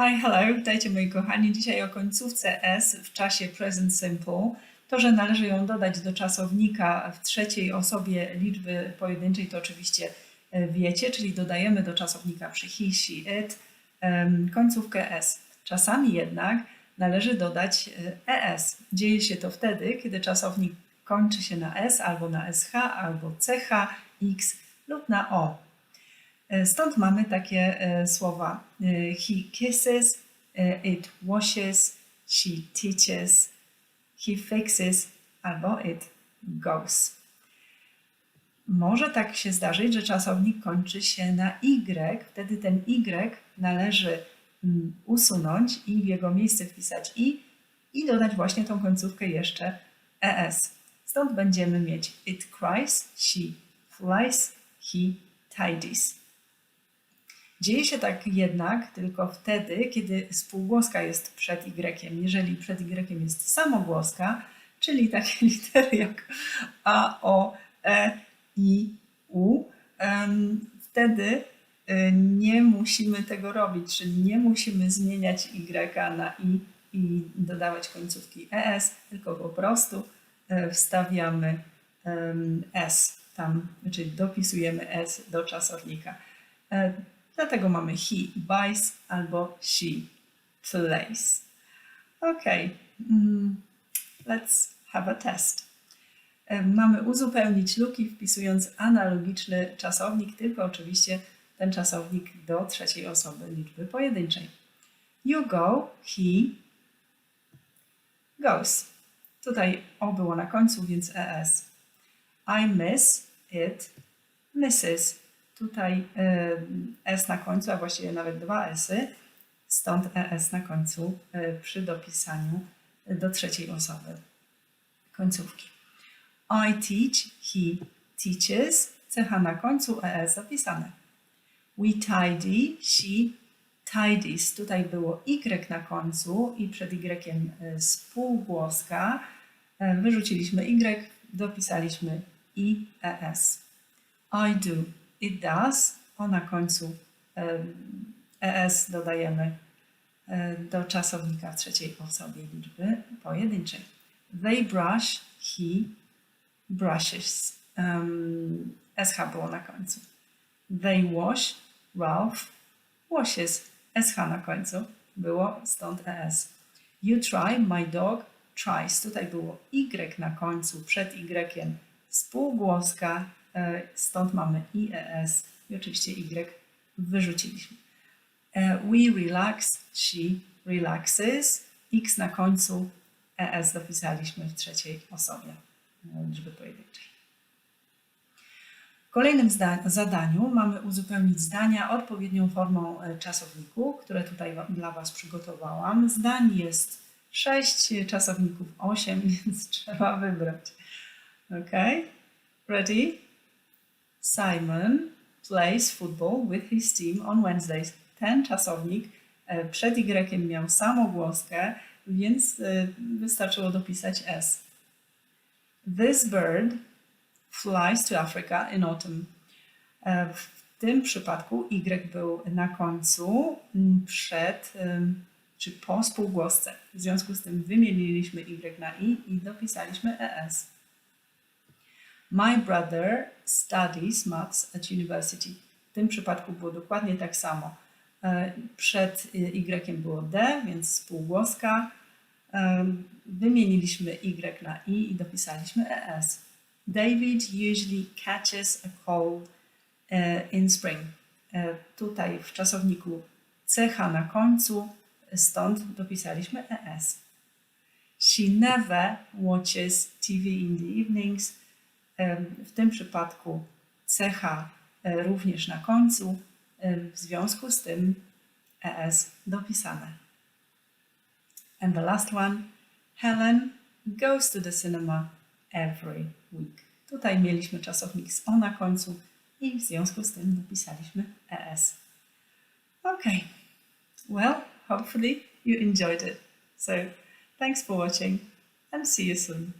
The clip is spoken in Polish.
Hi, hello, witajcie moi kochani. Dzisiaj o końcówce S w czasie present simple. To, że należy ją dodać do czasownika w trzeciej osobie liczby pojedynczej, to oczywiście e, wiecie, czyli dodajemy do czasownika przy he, she, it końcówkę S. Czasami jednak należy dodać e, es. Dzieje się to wtedy, kiedy czasownik kończy się na s albo na sh, albo ch, x lub na o. E, Stąd mamy takie e, słowa. e, He kisses, it washes, she teaches, he fixes albo it goes. Może tak się zdarzyć, że czasownik kończy się na y, wtedy ten y należy mm, usunąć i w jego miejsce wpisać i i dodać właśnie tą końcówkę jeszcze es. Stąd będziemy mieć it cries, she flies, he tidies. Dzieje się tak jednak tylko wtedy, kiedy spółgłoska jest przed Y. Jeżeli przed Y jest samogłoska, czyli takie litery jak A, O, E, I, U, wtedy y, nie musimy tego robić, czyli nie musimy zmieniać Y na I i dodawać końcówki ES, tylko po prostu e, wstawiamy S tam, czyli dopisujemy S do czasownika. Dlatego mamy he buys albo she plays. Okay, mm, let's have a test. Mamy uzupełnić luki wpisując analogiczny czasownik, tylko oczywiście ten czasownik do trzeciej osoby liczby pojedynczej. You go, he goes. Tutaj o było na końcu, więc es. I miss it, misses. Tutaj e, s na końcu, a właściwie nawet dwa esy, stąd es na końcu e, przy dopisaniu do trzeciej osoby końcówki. I teach, he teaches, cecha na końcu, es zapisane. We tidy, she tidies. Tutaj było y na końcu i przed y e, spółgłoska. E, Wyrzuciliśmy y, dopisaliśmy es. I do, it does. O na końcu es dodajemy e, do czasownika trzeciej osobie liczby pojedynczej. They brush, he brushes. Um, sh było na końcu. They wash, Ralph washes. sh na końcu było, stąd es. You try, my dog tries. Tutaj było y na końcu, przed y spółgłoska, stąd mamy i es i oczywiście y wyrzuciliśmy. E, We relax, she relaxes. X na końcu, es dopisaliśmy w trzeciej osobie e, liczby pojedynczej. W kolejnym zadaniu mamy uzupełnić zdania odpowiednią formą e, czasowniku, które tutaj dla Was przygotowałam. Zdań jest 6, czasowników 8, więc trzeba wybrać. Ok? Ready? Simon plays football with his team on Wednesdays. Ten czasownik e, przed Y miał samogłoskę, więc e, wystarczyło dopisać S. This bird flies to Africa in autumn. E, W tym przypadku Y był na końcu przed czy po spółgłosce. W związku z tym wymieniliśmy Y na I i dopisaliśmy ES. My brother studies maths at university. W tym przypadku było dokładnie tak samo. E, Przed Y było D, więc spółgłoska. Em, Wymieniliśmy Y na I i dopisaliśmy ES. David usually catches a cold e, in spring. E, Tutaj w czasowniku CH na końcu, stąd dopisaliśmy ES. She never watches TV in the evenings. W tym przypadku CH e, również na końcu, w związku z tym ES dopisane. And the last one, Helen goes to the cinema every week. Tutaj mieliśmy czasownik z o na końcu i w związku z tym dopisaliśmy ES. Okay, well, hopefully you enjoyed it. So thanks for watching and see you soon.